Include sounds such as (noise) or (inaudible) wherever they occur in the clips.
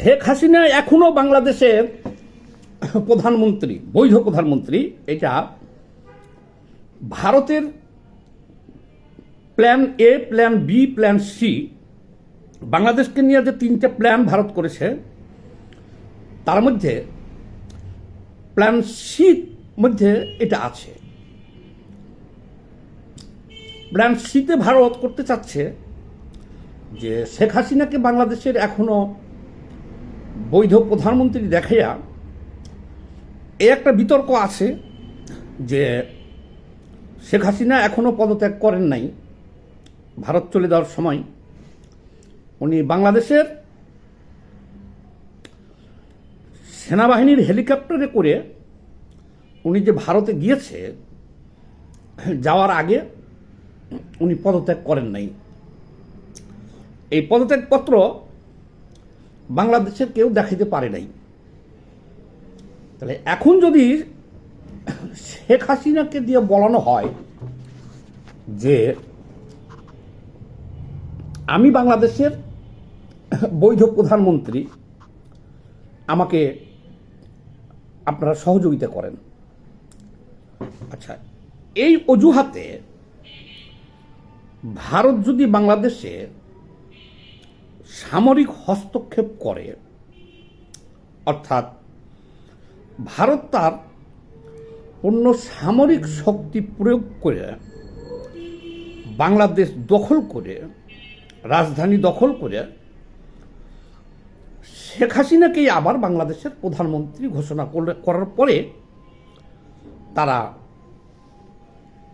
শেখ হাসিনা এখনও বাংলাদেশের প্রধানমন্ত্রী, বৈধ প্রধানমন্ত্রী, এটা ভারতের plan A plan B plan C বাংলাদেশকে নিয়ে যে তিনটে প্ল্যান ভারত করেছে, তার মধ্যে প্ল্যান সি মধ্যে এটা আছে। প্ল্যান সিতে ভারত করতে চাচ্ছে যে শেখ হাসিনাকে বাংলাদেশের এখনও বৈধ প্রধানমন্ত্রী দেখাইয়া এ একটা বিতর্ক আছে যে শেখ হাসিনা এখনও পদত্যাগ করেন নাই, ভারত চলে যাওয়ার সময়। উনি বাংলাদেশের সেনাবাহিনীর হেলিকপ্টারে করে উনি যে ভারতে গিয়েছে, যাওয়ার আগে উনি পদত্যাগ করেন নাই। এই পদত্যাগপত্র বাংলাদেশের কেউ দেখাইতে পারে নাই। তাহলে এখন যদি শেখ হাসিনাকে দিয়ে বলানো হয় যে আমি বাংলাদেশের বৈধ প্রধানমন্ত্রী, আমাকে আপনারা সহযোগিতা করেন। আচ্ছা এই অজুহাতে ভারত যদি বাংলাদেশে সামরিক হস্তক্ষেপ করে। অর্থাৎ ভারত তার অন্য সামরিক শক্তি প্রয়োগ করে বাংলাদেশ দখল করে, রাজধানী দখল করে, শেখ হাসিনাকেই আবার বাংলাদেশের প্রধানমন্ত্রী ঘোষণা করার পরে তারা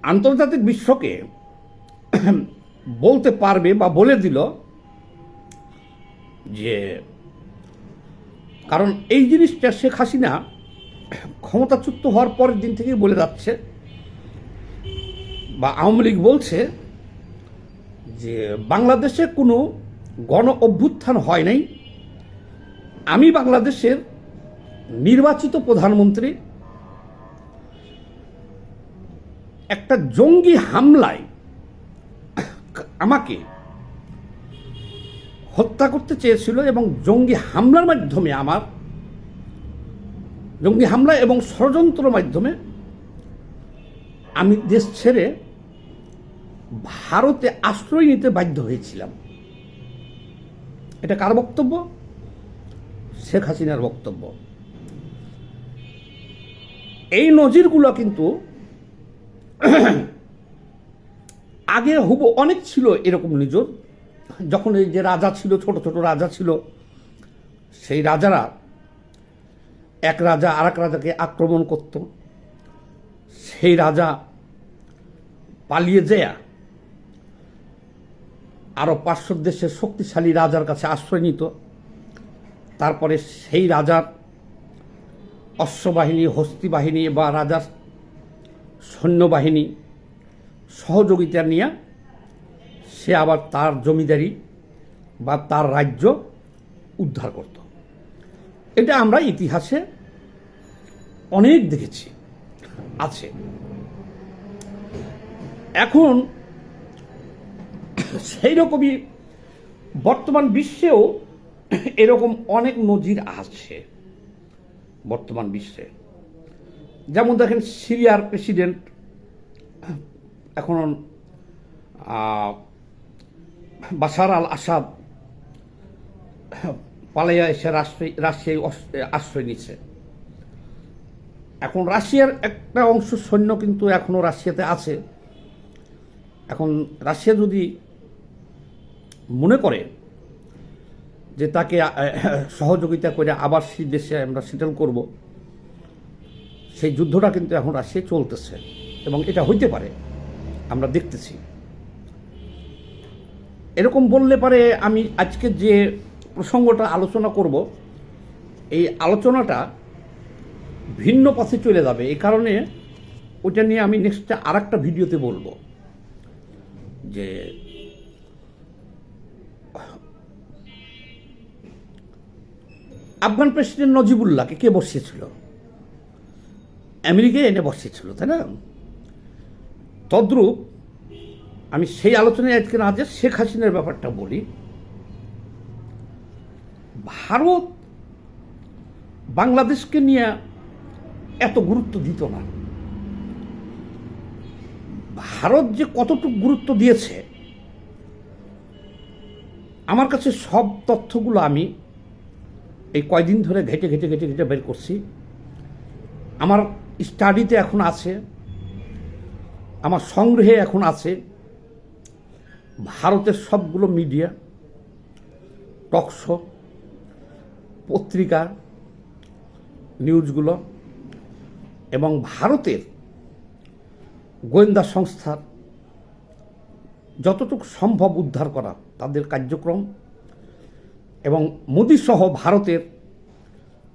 আন্তর্জাতিক বিশ্বকে বলতে পারবে বা বলে দিল যে কারণ এই জিনিসটা শেখ হাসিনা ক্ষমতাচ্যুত হওয়ার পরের দিন থেকেই বলে যাচ্ছে বা আওয়ামী লীগ বলছে যে বাংলাদেশে কোনো গণ অভ্যুত্থান হয় নাই। আমি বাংলাদেশের নির্বাচিত প্রধানমন্ত্রী। একটা জঙ্গি হামলায় আমাকে হত্যা করতে চেয়েছিল এবং জঙ্গি হামলার মাধ্যমে আমার, জঙ্গি হামলা এবং ষড়যন্ত্রের মাধ্যমে আমি দেশ ছেড়ে ভারতে আশ্রয় নিতে বাধ্য হয়েছিলাম। এটা কার বক্তব্য? শেখ হাসিনার বক্তব্য। এই নজিরগুলো কিন্তু (clears throat) আগে হুব অনেক ছিল এরকম নজর। যখন এই যে রাজা ছিল, ছোট ছোট রাজা ছিল, সেই রাজারা এক রাজা আর এক রাজাকে আক্রমণ করত। সেই রাজা পালিয়ে যায় আরও পার্শ্ব দেশের শক্তিশালী রাজার কাছে আশ্রয় নিত। তারপরে সেই রাজার অশ্ববাহিনী হস্তি বাহিনী বা রাজার সৈন্যবাহিনী সহযোগিতা নিয়ে সে আবার তার জমিদারি বা তার রাজ্য উদ্ধার করত। এটা আমরা ইতিহাসে অনেক দেখেছি, আছে। এখন সেই রকমই বর্তমান বিশ্বেও এরকম অনেক নজির আছে, বর্তমান বিশ্বে। যেমন দেখেন সিরিয়ার প্রেসিডেন্ট এখন বাশার আল আসাদ পালাইয়া এসে রাষ্ট্রে রাশিয়ায় আশ্রয় নিচ্ছে এখন রাশিয়ার একটা অংশ সৈন্য কিন্তু এখনও রাশিয়াতে আছে। এখন রাশিয়া যদি মনে করে যে তাকে সহযোগিতা করে আবার সেই দেশে আমরা সেটেল করব, সেই যুদ্ধটা কিন্তু এখন রাশিয়ায় চলতেছে এবং এটা হইতে পারে। আমরা দেখতেছি। এরকম বললে পারে আমি আজকে যে প্রসঙ্গটা আলোচনা করব, এই আলোচনাটা ভিন্ন পথে চলে যাবে। এই কারণে ওটা নিয়ে আমি নেক্সটে আর একটা ভিডিওতে বলব। যে আফগান প্রেসিডেন্ট নজিবুল্লাহকে কে বসিয়েছিল? আমেরিকায় এনে বসিয়েছিল, তাই না? তদ্রূপ আমি সেই আলোচনায় আজকে না যে শেখ হাসিনার ব্যাপারটা বলি। ভারত বাংলাদেশকে নিয়ে এত গুরুত্ব দিত না। ভারত যে কতটুকু গুরুত্ব দিয়েছে, আমার কাছে সব তথ্যগুলো আমি এই কয়দিন ধরে ঘেটে ঘেটে ঘেটে ঘেটে বের করছি। আমার স্টাডিতে এখন আছে, আমার সংগ্রহে এখন আছে। ভারতের সবগুলো মিডিয়া টকশো পত্রিকা, নিউজগুলো এবং ভারতের গোয়েন্দা সংস্থার যতটুকু সম্ভব উদ্ধার করা তাদের কার্যক্রম এবং মোদী সহ ভারতের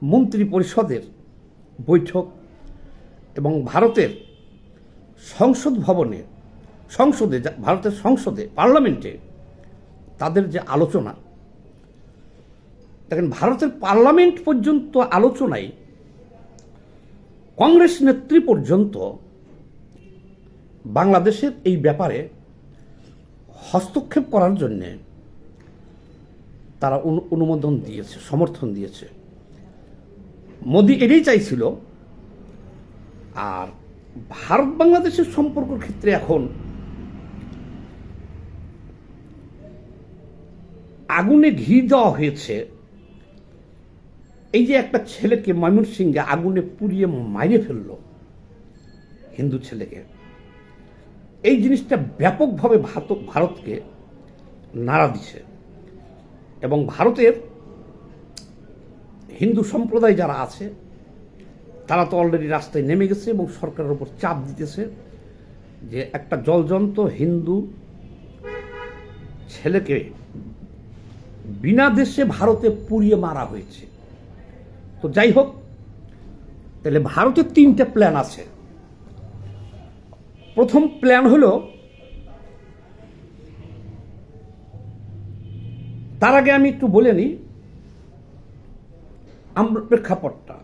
মন্ত্রী পরিষদের বৈঠক এবং ভারতের সংসদ ভবনে সংসদে ভারতের সংসদে, পার্লামেন্টে তাদের যে আলোচনা, দেখেন ভারতের পার্লামেন্ট পর্যন্ত আলোচনায় কংগ্রেস নেত্রী পর্যন্ত বাংলাদেশের এই ব্যাপারে হস্তক্ষেপ করার জন্যে তারা অনু- অনুমোদন দিয়েছে, সমর্থন দিয়েছে। মোদি এটাই চাইছিল, আর ভারত বাংলাদেশের সম্পর্কের ক্ষেত্রে এখন আগুনে ঘি দেওয়া হয়েছে। এই যে একটা ছেলেকে ময়মনসিংহে আগুনে পুড়িয়ে মাইরে ফেলল হিন্দু ছেলেকে। এই জিনিসটা ব্যাপকভাবে ভারত, ভারতকে নাড়া দিছে। এবং ভারতের হিন্দু সম্প্রদায় যারা আছে, তারা তো অলরেডি রাস্তায় নেমে গেছে এবং সরকারের উপর চাপ দিতেছে যে একটা জলজন্ত হিন্দু ছেলেকে বিনা দেশে ভারতে পুড়িয়ে মারা হয়েছে। তো যাই হোক, তাহলে ভারতের তিনটে প্ল্যান আছে। প্রথম প্ল্যান হলো, তার আগে আমি একটু বলে নিই, আমরা প্রেক্ষাপটটা,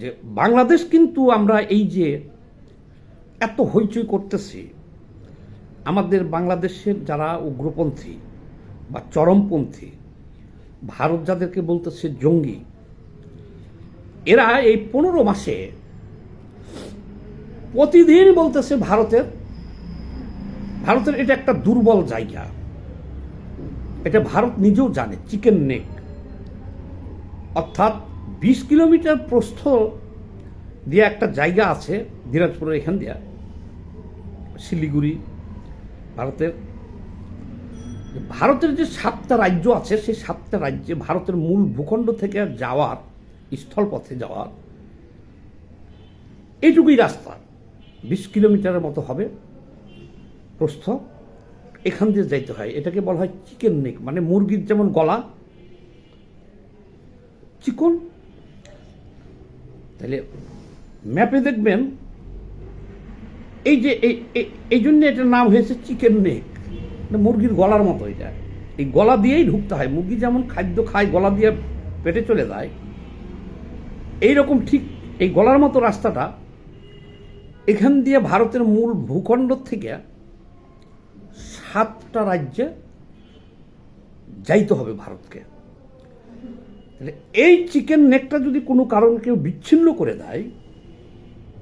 যে বাংলাদেশ কিন্তু আমরা এই যে এত হইচই করতেছি, আমাদের বাংলাদেশের যারা উগ্রপন্থী বা চরমপন্থী, ভারত যাদেরকে বলতেছে জঙ্গি, এরা এই পনেরো মাসে প্রতিদিন বলতেছে ভারতের ভারতের এটা একটা দুর্বল জায়গা। এটা ভারত নিজেও জানে, চিকেন নেক। অর্থাৎ বিশ কিলোমিটার প্রস্থ দিয়ে একটা জায়গা আছে, দিনাজপুরের এখান দিয়া, শিলিগুড়ি, ভারতের। ভারতের যে সাতটা রাজ্য আছে, সেই সাতটা রাজ্যে ভারতের মূল ভূখণ্ড থেকে যাওয়ার, স্থলপথে যাওয়ার, এইটুকুই রাস্তা। বিশ কিলোমিটারের মতো হবে প্রস্থ। এখান দিয়ে যাইতে হয়। এটাকে বলা হয় চিকেন নেক মানে মুরগির যেমন গলা, চিকন। তাহলে ম্যাপে দেখবেন, এই যে, এই জন্য এটার নাম হয়েছে চিকেন নেক। মুরগির গলার মতো এটা। এই গলা দিয়েই ঢুকতে হয়। মুরগি যেমন খাদ্য খায়, গলা দিয়ে পেটে চলে যায়। এই রকম ঠিক এই গলার মতো রাস্তাটা এখান দিয়ে ভারতের মূল ভূখণ্ড থেকে সাতটা রাজ্যে যাইতে হবে ভারতকে। এই চিকেন নেকটা যদি কোনো কারণে কেউ বিচ্ছিন্ন করে দেয়,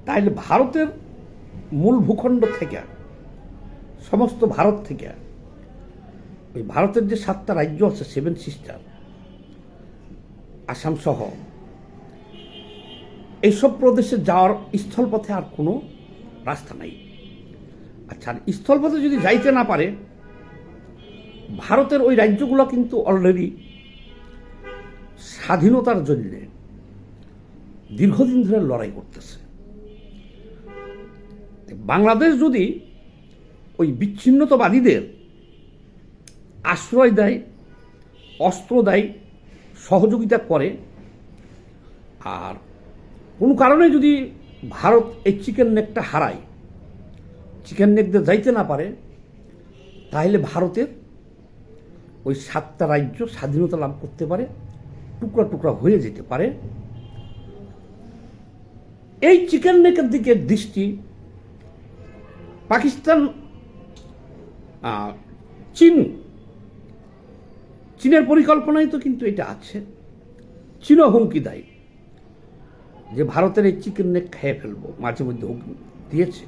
তাহলে ভারতের মূল ভূখণ্ড থেকে, সমস্ত ভারত থেকে ওই ভারতের যে সাতটা রাজ্য আছে সেভেন সিস্টার আসাম সহ, এইসব প্রদেশে যাওয়ার স্থলপথে আর কোনো রাস্তা নাই। আচ্ছা আর স্থলপথে যদি যাইতে না পারে, ভারতের ওই রাজ্যগুলো কিন্তু অলরেডি স্বাধীনতার জন্যে দীর্ঘদিন ধরে লড়াই করতেছে। বাংলাদেশ যদি ওই বিচ্ছিন্নতাবাদীদের আশ্রয় দেয়, অস্ত্র দেয়, সহযোগিতা করে। আর কোনো কারণে যদি ভারত এই চিকেন নেকটা হারায়, চিকেন নেক দিয়ে যাইতে না পারে, তাহলে ভারতের ওই সাতটা রাজ্য স্বাধীনতা লাভ করতে পারে, টুকরা টুকরা হয়ে যেতে পারে। এই চিকেন নেকের দিকে দৃষ্টি পাকিস্তান চীন চীনের পরিকল্পনায় তো কিন্তু এটা আছে। চীনও হুমকি দেয়। যে ভারতের এই চিকেন নেক খেয়ে ফেলব, মাঝে মধ্যে হুমকি দিয়েছে।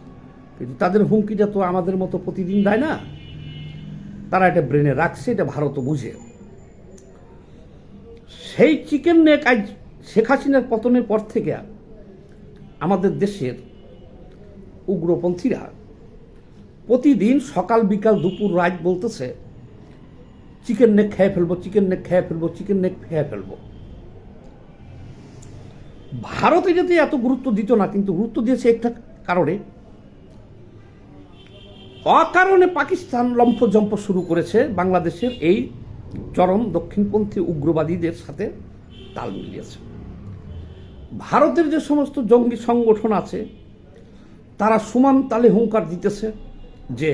কিন্তু তাদের হুমকিটা তো আমাদের মতো প্রতিদিন দেয় না। তারা এটা ব্রেনে রাখছে, এটা ভারতও বুঝে। সেই চিকেন নেক আজ শেখ হাসিনার পতনের পর থেকে আমাদের দেশের উগ্রপন্থীরা প্রতিদিন সকাল বিকাল দুপুর রাত বলতেছে চিকেন নেক খেয়ে ফেলব চিকেন নেক খেয়ে ফেলব চিকেন নেক খেয়ে ফেলব। ভারত এটাতে এত গুরুত্ব দিত না, কিন্তু গুরুত্ব দিয়েছে একটা কারণে। অকারণে পাকিস্তান লম্ফজম্প শুরু করেছে বাংলাদেশের এই চরম দক্ষিণপন্থী উগ্রবাদীদের সাথে তাল মিলিয়েছে। ভারতের যে সমস্ত জঙ্গি সংগঠন আছে, তারা সমান তালে হুঙ্কার দিতেছে যে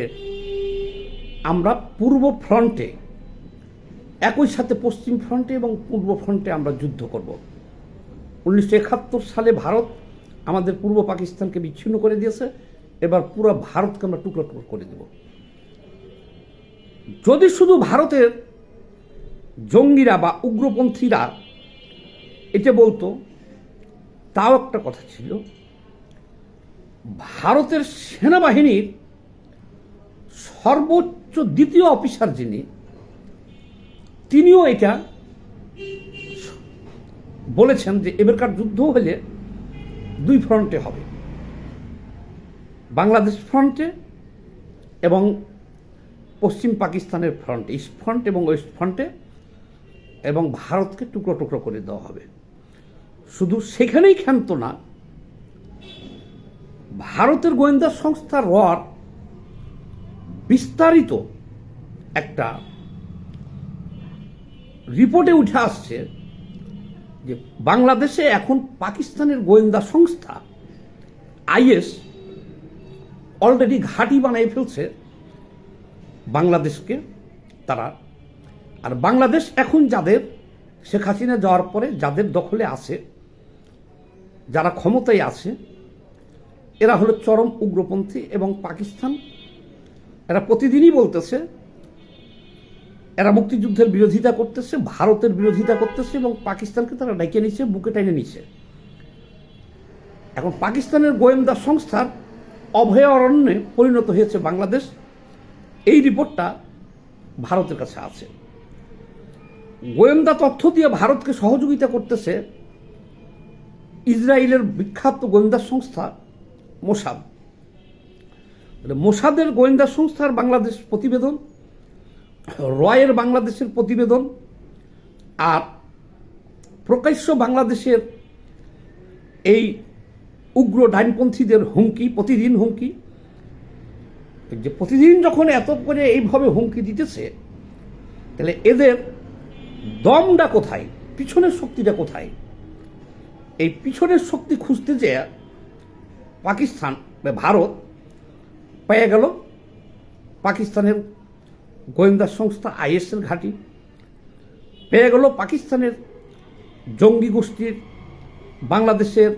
আমরা পূর্ব ফ্রন্টে একই সাথে পশ্চিম ফ্রন্টে এবং পূর্ব ফ্রন্টে আমরা যুদ্ধ করব। উনিশশো একাত্তর সালে ভারত আমাদের পূর্ব পাকিস্তানকে বিচ্ছিন্ন করে দিয়েছে। এবার পুরো ভারতকে আমরা টুকরো টুকরো করে দেব। যদি শুধু ভারতের জঙ্গিরা বা উগ্রপন্থীরা এটা বলতো, তাও একটা কথা ছিল, ভারতের সেনাবাহিনীর সর্বোচ্চ দ্বিতীয় অফিসার যিনি তিনিও এটা বলেছেন যে এবারকার যুদ্ধ হলে দুই ফ্রন্টে হবে। বাংলাদেশ ফ্রন্টে এবং পশ্চিম পাকিস্তানের ফ্রন্ট, ইস্ট ফ্রন্ট এবং ওয়েস্ট ফ্রন্টে এবং ভারতকে টুকরো টুকরো করে দেওয়া হবে। শুধু সেখানেই ক্ষান্ত না, ভারতের গোয়েন্দা সংস্থা রর বিস্তারিত একটা রিপোর্টে উঠে আসছে যে বাংলাদেশে এখন পাকিস্তানের গোয়েন্দা সংস্থা, আইএস অলরেডি ঘাঁটি বানিয়ে ফেলছে বাংলাদেশকে তারা। আর বাংলাদেশ এখন যাদের, শেখ হাসিনা যাওয়ার পরে যাদের দখলে আছে, যারা ক্ষমতায় আছে, এরা হলো চরম উগ্রপন্থী এবং পাকিস্তান। এরা প্রতিদিনই বলতেছে এরা মুক্তিযুদ্ধের বিরোধিতা করতেছে, ভারতের বিরোধিতা করতেছে এবং পাকিস্তানকে তারা ডেকে নিচ্ছে বুকে টেনে নিচ্ছে এখন পাকিস্তানের গোয়েন্দা সংস্থার অভয়ারণ্যে পরিণত হয়েছে বাংলাদেশ। এই রিপোর্টটা ভারতের কাছে আছে। গোয়েন্দা তথ্য দিয়ে ভারতকে সহযোগিতা করতেছে ইসরায়েলের বিখ্যাত গোয়েন্দা সংস্থা মোসাদ। মোসাদের গোয়েন্দা সংস্থার বাংলাদেশ প্রতিবেদন রয়ের বাংলাদেশের প্রতিবেদন আর প্রকাশ্য বাংলাদেশের এই উগ্র ডাইনপন্থীদের হুমকি, প্রতিদিন হুমকি, যে প্রতিদিন যখন এত করে এইভাবে হুমকি দিতেছে, তাহলে এদের দমটা কোথায়? পিছনের শক্তিটা কোথায়? এই পিছনের শক্তি খুঁজতে যে পাকিস্তান বা ভারত পেয়ে গেল পাকিস্তানের গোয়েন্দা সংস্থা আইএসের ঘাঁটি। পেয়ে গেল পাকিস্তানের জঙ্গি গোষ্ঠীর বাংলাদেশের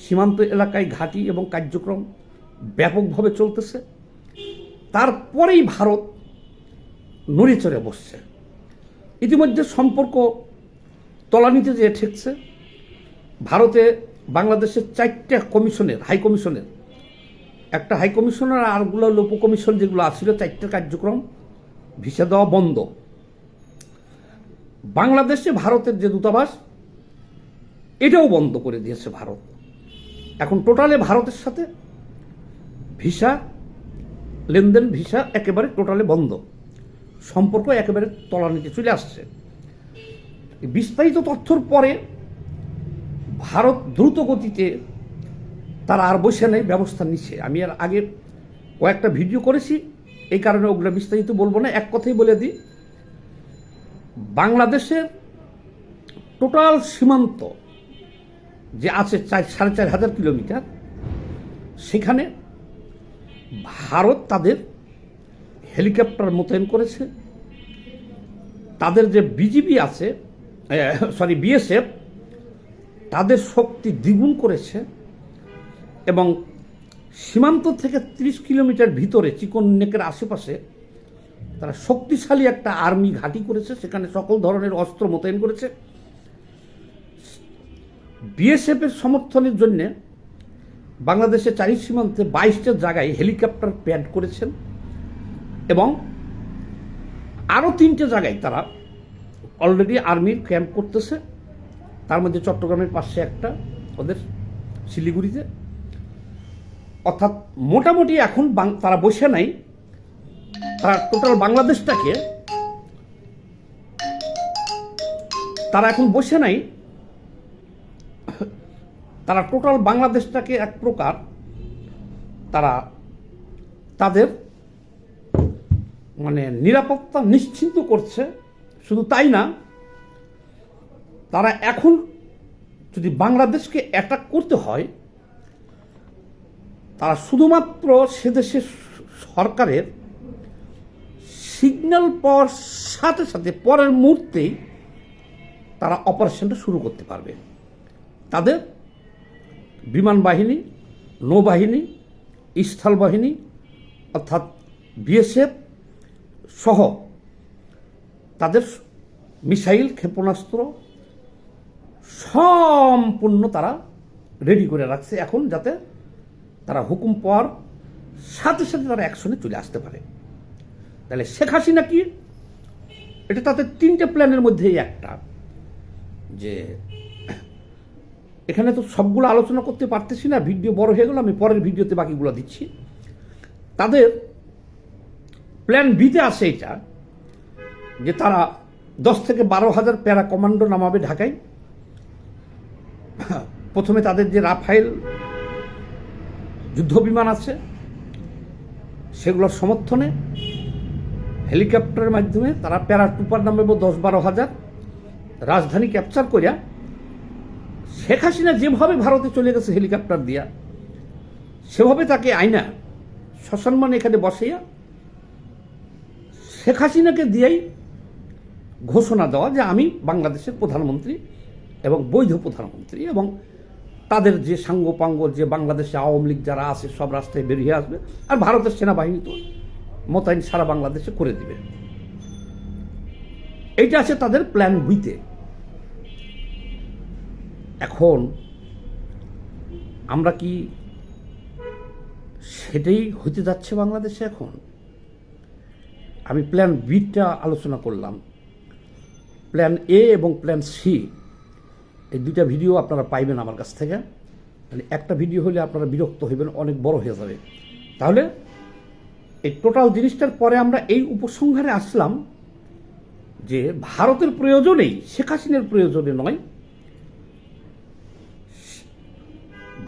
সীমান্ত এলাকায় ঘাঁটি এবং কার্যক্রম ব্যাপকভাবে চলতেছে। তারপরেই ভারত নড়ে চড়ে বসছে। ইতিমধ্যে সম্পর্ক তলানিতে যে ঠেকছে। ভারতে বাংলাদেশের চারটা কমিশনের, হাই কমিশনের। একটা হাই কমিশনার আর আরগুলো লোপ কমিশন যেগুলো আসছিল চারটে কার্যক্রম ভিসা দেওয়া বন্ধ। বাংলাদেশে ভারতের যে দূতাবাস, এটাও বন্ধ করে দিয়েছে ভারত। এখন টোটালে ভারতের সাথে ভিসা, লেনদেন ভিসা একেবারে টোটালে বন্ধ। সম্পর্ক একেবারে তলানিতে চলে আসছে। বিস্তারিত তথ্যর পরে ভারত দ্রুত গতিতে তারা আর বসে নেই, ব্যবস্থা নিচ্ছে। আমি আর আগে কয়েকটা ভিডিও করেছি। এই কারণে ওগুলো বিস্তারিত বলব না, এক কথাই বলে দিই। বাংলাদেশের টোটাল সীমান্ত যে আছে চার, সাড়ে চার হাজার কিলোমিটার, সেখানে ভারত তাদের হেলিকপ্টার মোতায়েন করেছে। তাদের যে বিজিবি আছে সরি, বিএসএফ, তাদের শক্তি দ্বিগুণ করেছে এবং সীমান্ত থেকে ৩০ কিলোমিটার ভিতরে চিকন নেকের আশেপাশে তারা শক্তিশালী একটা আর্মি ঘাঁটি করেছে, সেখানে সকল ধরনের অস্ত্র মোতায়েন করেছে। বিএসএফের সমর্থনের জন্য বাংলাদেশের চারি সীমান্তে বাইশটা জায়গায় হেলিকপ্টার প্যাড করেছেন এবং আরও তিনটে জায়গায় তারা অলরেডি আর্মির ক্যাম্প করতেছে। তার মধ্যে চট্টগ্রামের পাশে একটা ওদের শিলিগুড়িতে। অর্থাৎ মোটামুটি এখন তারা বসে নাই। তারা টোটাল বাংলাদেশটাকে তারা এখন বসে নাই। তারা টোটাল বাংলাদেশটাকে এক প্রকার তারা তাদের মানে নিরাপত্তা নিশ্চিন্ত করছে। শুধু তাই না, তারা এখন যদি বাংলাদেশকে অ্যাটাক করতে হয় তারা শুধুমাত্র সে দেশের সরকারের সিগন্যাল পাওয়ার সাথে সাথে পরের মুহূর্তেই তারা অপারেশনটা শুরু করতে পারবে। তাদের বিমান বাহিনী, নৌবাহিনী, স্থল বাহিনী, অর্থাৎ বিএসএফ সহ তাদের মিসাইল, ক্ষেপণাস্ত্র সম্পূর্ণ তারা রেডি করে রাখছে এখন যাতে তারা হুকুম পাওয়ার সাথে সাথে তারা অ্যাকশনে চলে আসতে পারে। তাহলে শেখ হাসিনা কি? এটা তাদের তিনটে প্ল্যানের মধ্যেই একটা, যে এখানে তো সবগুলো আলোচনা করতে পারতেছি না, ভিডিও বড় হয়ে গেল, আমি পরের ভিডিওতে বাকিগুলো দিচ্ছি। তাদের প্ল্যান বিতে আসে এটা, যে তারা দশ থেকে বারো হাজার প্যারা কমান্ডো নামাবে ঢাকায়। প্রথমে তাদের যে রাফাইল যুদ্ধ বিমান আছে। সেগুলোর সমর্থনে হেলিকপ্টারের মাধ্যমে তারা প্যারা টুপার নামাবে দশ বারো হাজার রাজধানী ক্যাপচার করিয়া শেখ হাসিনা যেভাবে ভারতে চলে গেছে হেলিকপ্টার দিয়া, সেভাবে তাকে আইনা সসম্মান এখানে বসাইয়া শেখ হাসিনাকে দিয়েই ঘোষণা দেওয়া যে আমি বাংলাদেশের প্রধানমন্ত্রী এবং বৈধ প্রধানমন্ত্রী এবং তাদের যে সাঙ্গপাঙ্গ যে বাংলাদেশে আওয়ামী লীগ যারা আছে, সব রাস্তায় বেরিয়ে আসবে আর ভারতের সেনাবাহিনী তো মোতায়েন সারা বাংলাদেশে করে দিবে। এইটা আছে তাদের প্ল্যান বিতে এখন আমরা কি সেটাই হতে যাচ্ছে বাংলাদেশে এখন? আমি প্ল্যান বিটা আলোচনা করলাম। প্ল্যান এ এবং প্ল্যান সি এই দুইটা ভিডিও আপনারা পাইবেন আমার কাছ থেকে। মানে একটা ভিডিও হলে আপনারা বিরক্ত হইবেন, অনেক বড় হয়ে যাবে। তাহলে এই টোটাল জিনিসটার পরে আমরা এই উপসংহারে আসলাম যে ভারতের প্রয়োজনেই, শেখ হাসিনার প্রয়োজনে নয়।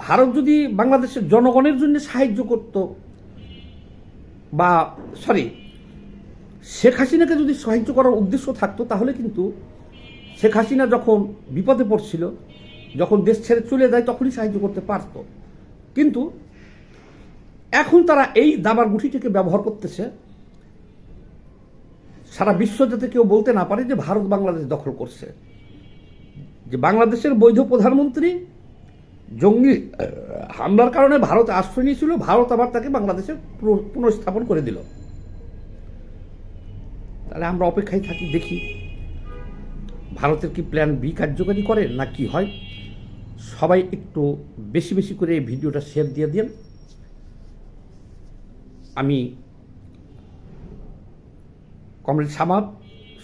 ভারত যদি বাংলাদেশের জনগণের জন্য সাহায্য করত বা সরি শেখ হাসিনাকে যদি সাহায্য করার উদ্দেশ্য থাকতো, তাহলে কিন্তু শেখ হাসিনা যখন বিপদে পড়ছিল, যখন দেশ ছেড়ে চলে যায়, তখনই সাহায্য করতে পারত। কিন্তু এখন তারা এই দাবার গুঠিটিকে ব্যবহার করতেছে, সারা বিশ্ব যাতে কেউ বলতে না পারে যে ভারত বাংলাদেশ দখল করছে। যে বাংলাদেশের বৈধ প্রধানমন্ত্রী জঙ্গি হামলার কারণে ভারত আশ্রয় নিয়েছিল, ভারত আবার তাকে বাংলাদেশে পুনঃ- পুনঃস্থাপন করে দিল। তাহলে আমরা অপেক্ষায় থাকি, দেখি। ভারতের কি প্ল্যান বি কার্যকারী করে, না কি হয়? সবাই একটু বেশি বেশি করে এই ভিডিওটা শেয়ার দিয়ে দিন। আমি কমরেড সামাদ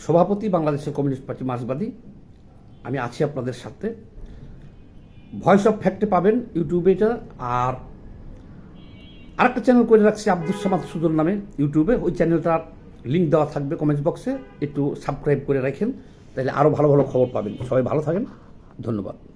সভাপতি বাংলাদেশের কমিউনিস্ট পার্টি মার্ক্সবাদী। আমি আছি আপনাদের সাথে। ভয়েস অফ ফ্যাক্টে পাবেন ইউটিউবে এটা, আর আরেকটা চ্যানেল করে রাখছি আব্দুল সামাদ সুদর নামে ইউটিউবে। ওই চ্যানেলটার লিঙ্ক দেওয়া থাকবে কমেন্টস বক্সে একটু সাবস্ক্রাইব করে রাখেন। তাহলে আরও ভালো ভালো খবর পাবেন। সবাই ভালো থাকেন। ধন্যবাদ।